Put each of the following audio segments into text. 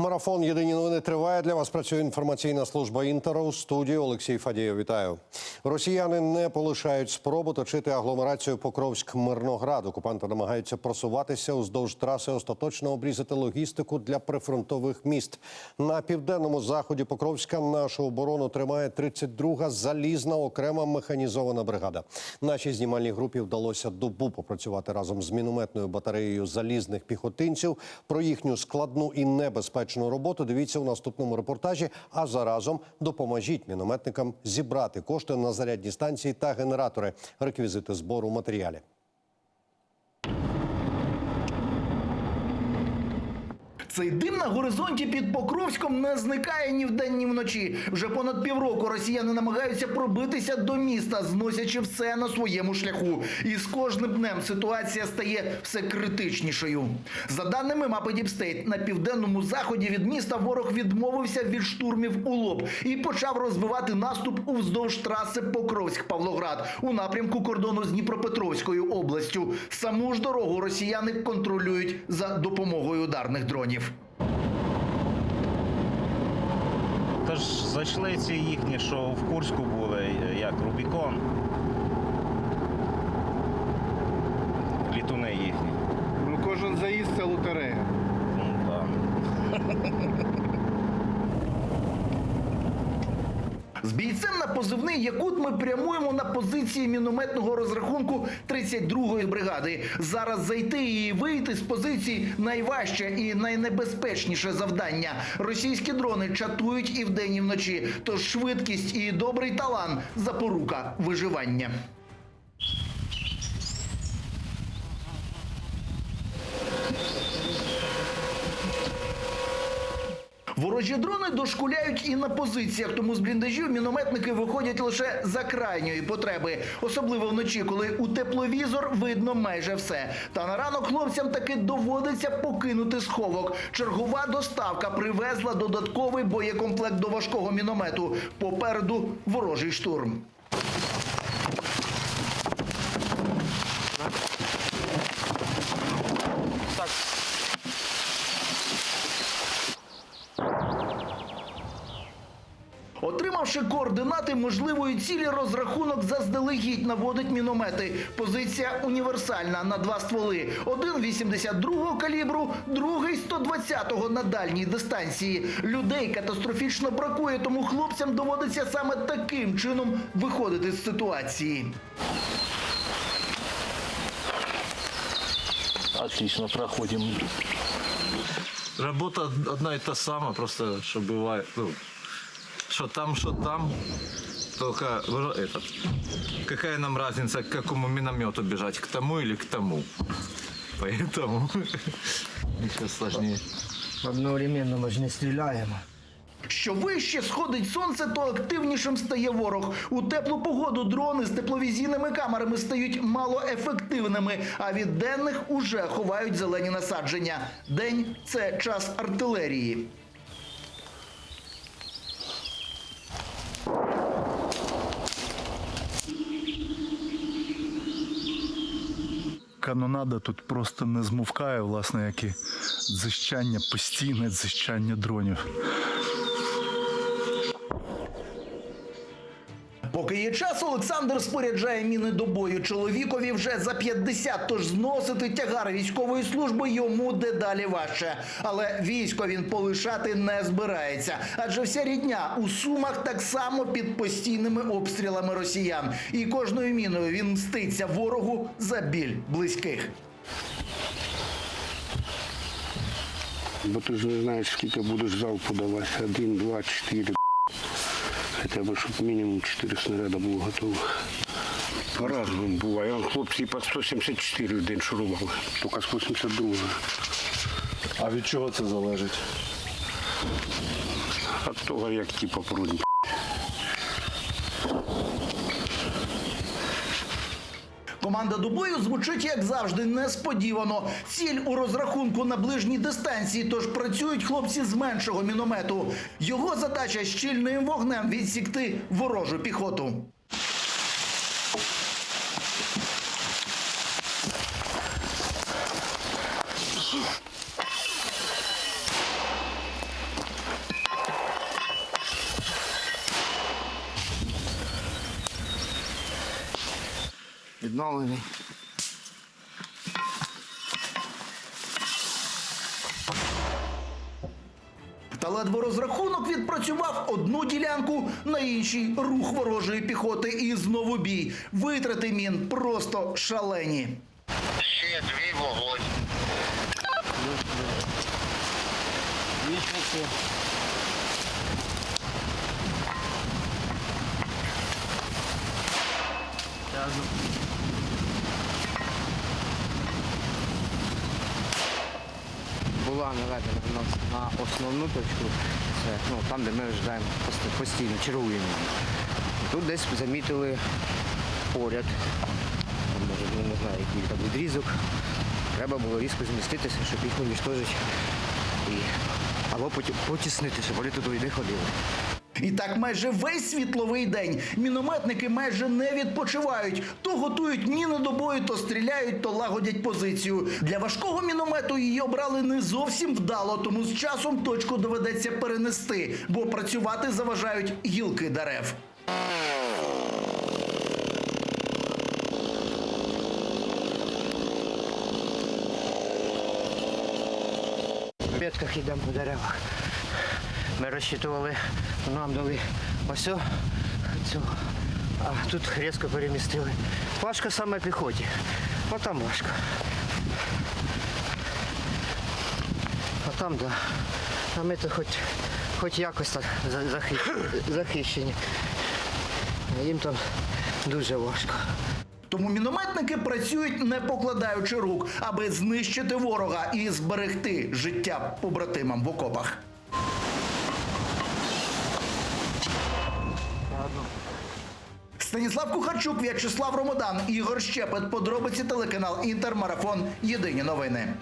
Марафон Єдині новини триває. Для вас працює інформаційна служба Інтеру. У студії Олексій Фадієв. Вітаю. Росіяни не полишають спробу точити агломерацію Покровськ-Мирноград. Окупанти намагаються просуватися уздовж траси, остаточно обрізати логістику для прифронтових міст. На південному заході Покровська нашу оборону тримає 32-га залізна окрема механізована бригада. Нашій знімальній групі вдалося добу попрацювати разом з мінометною батареєю залізних піхотинців. Про їхню складну і небезпечну роботу дивіться у наступному репортажі. А заразом допоможіть мінометникам зібрати кошти на зарядні станції та генератори. Реквізити збору матеріалів. Цей дим на горизонті під Покровськом не зникає ні вдень, ні вночі. Вже понад півроку росіяни намагаються пробитися до міста, зносячи все на своєму шляху. І з кожним днем ситуація стає все критичнішою. За даними мапи Діпстейт, на південному заході від міста ворог відмовився від штурмів у лоб і почав розвивати наступ уздовж траси Покровськ-Павлоград у напрямку кордону з Дніпропетровською областю. Саму ж дорогу росіяни контролюють за допомогою ударних дронів. Тож зайшли ці їхні, що в Курську були, як Рубікон. Літуни їхні. Ну, кожен заїзд це лотерея. Ну, да. З бійцем на позивний Якут ми прямуємо на позиції мінометного розрахунку 32-ї бригади. Зараз зайти і вийти з позиції найважче і найнебезпечніше завдання. Російські дрони чатують і вдень, і вночі. Тож швидкість і добрий талант запорука виживання. Ворожі дрони дошкуляють і на позиціях, тому з бліндажів мінометники виходять лише за крайньої потреби, особливо вночі, коли у тепловізор видно майже все. Та на ранок хлопцям таки доводиться покинути сховок. Чергова доставка привезла додатковий боєкомплект до важкого міномету. Попереду ворожий штурм. Отримавши координати можливої цілі, розрахунок заздалегідь наводить міномети. Позиція універсальна на два стволи: один 82-го калібру, другий 120-го на дальній дистанції. Людей катастрофічно бракує, тому хлопцям доводиться саме таким чином виходити з ситуації. Отлично, проходим. Работа одна и та самая, просто что бывает, ну, что там, что там, только выра- этот, какая нам разница, к какому миномету бежать, к тому или к тому. Поэтому еще сложнее. Одновременно ми ж не стріляємо. Що вище сходить сонце, то активнішим стає ворог. У теплу погоду дрони з тепловізійними камерами стають малоефективними, а від денних уже ховають зелені насадження. День це час артилерії. Канонада тут просто не змовкає, власне, як і дзищання, постійне дзищання дронів. Поки є час, Олександр споряджає міни до бою. Чоловікові вже за 50, тож зносити тягар військової служби йому дедалі важче. Але військо він полишати не збирається, адже вся рідня у сумах так само під постійними обстрілами росіян. І кожною міною він мститься ворогу за біль близьких. Бо ти ж не знаєш, скільки будеш залпу давати. Один, два, чотири. Хоча б, щоб мінімум 4 снаряди було готово. По-разному буває. Он хлопці по 174 в день шурували. Тільки з 82 А від чого це залежить? От того, як ті попрудні. Команда до бою звучить як завжди несподівано. Ціль у розрахунку на ближній дистанції, тож працюють хлопці з меншого міномету. Його задача щільним вогнем відсікти ворожу піхоту. Відновлений. Та ледве розрахунок відпрацював одну ділянку, на іншій рух ворожої піхоти і знову бій. Витрати мін просто шалені. Ще дві вогонь. Була наведена в нас на основну точку. Це ну, там, де ми ждаємо постійно, чергуємо. Тут десь замітили поряд. Може, ну, не знаю, який там відрізок. Треба було різко зміститися, щоб їх унічтожити. І... Або поті- потіснити, щоб вони туди не ходили. І так майже весь світловий день мінометники майже не відпочивають. То готують міни до бою, то стріляють, то лагодять позицію. Для важкого міномету її обрали не зовсім вдало, тому з часом точку доведеться перенести, бо працювати заважають гілки дерев. В ветках йдемо по деревах. Ми розчитували, нам дали ось о- цю, а тут різко перемістили. Важко саме піхоті. А там важко. А там, да. А ми то хоч, хоч якось так захищені. Їм там дуже важко. Тому мінометники працюють не покладаючи рук, аби знищити ворога і зберегти життя побратимам в окопах. Станіслав Кухарчук, В'ячеслав Ромодан, Ігор Щепет. Подробиці телеканал Інтермарафон. Єдині новини.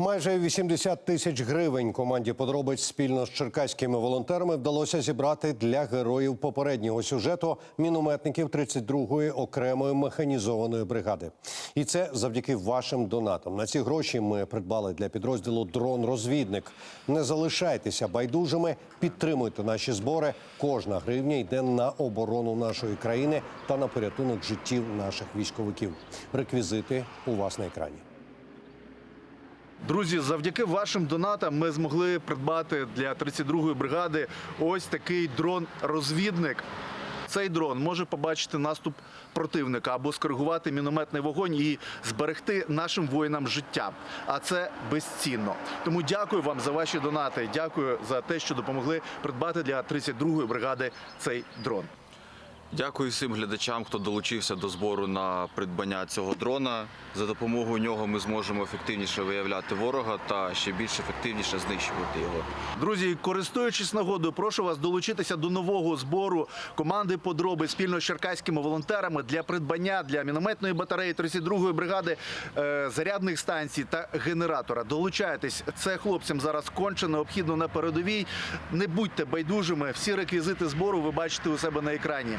Майже 80 тисяч гривень команді подробиць спільно з черкаськими волонтерами вдалося зібрати для героїв попереднього сюжету мінометників 32-ї окремої механізованої бригади. І це завдяки вашим донатам. На ці гроші ми придбали для підрозділу дрон-розвідник. Не залишайтеся байдужими, підтримуйте наші збори. Кожна гривня йде на оборону нашої країни та на порятунок життів наших військовиків. Реквізити у вас на екрані. Друзі, завдяки вашим донатам ми змогли придбати для 32-ї бригади ось такий дрон-розвідник. Цей дрон може побачити наступ противника або скоригувати мінометний вогонь і зберегти нашим воїнам життя. А це безцінно. Тому дякую вам за ваші донати. Дякую за те, що допомогли придбати для 32-ї бригади цей дрон. Дякую всім глядачам, хто долучився до збору на придбання цього дрона. За допомогою нього ми зможемо ефективніше виявляти ворога та ще більш ефективніше знищувати його. Друзі, користуючись нагодою, прошу вас долучитися до нового збору команди подроби спільно з черкаськими волонтерами для придбання для мінометної батареї 32-ї бригади е, зарядних станцій та генератора. Долучайтесь, це хлопцям зараз конче необхідно на передовій. Не будьте байдужими. Всі реквізити збору ви бачите у себе на екрані.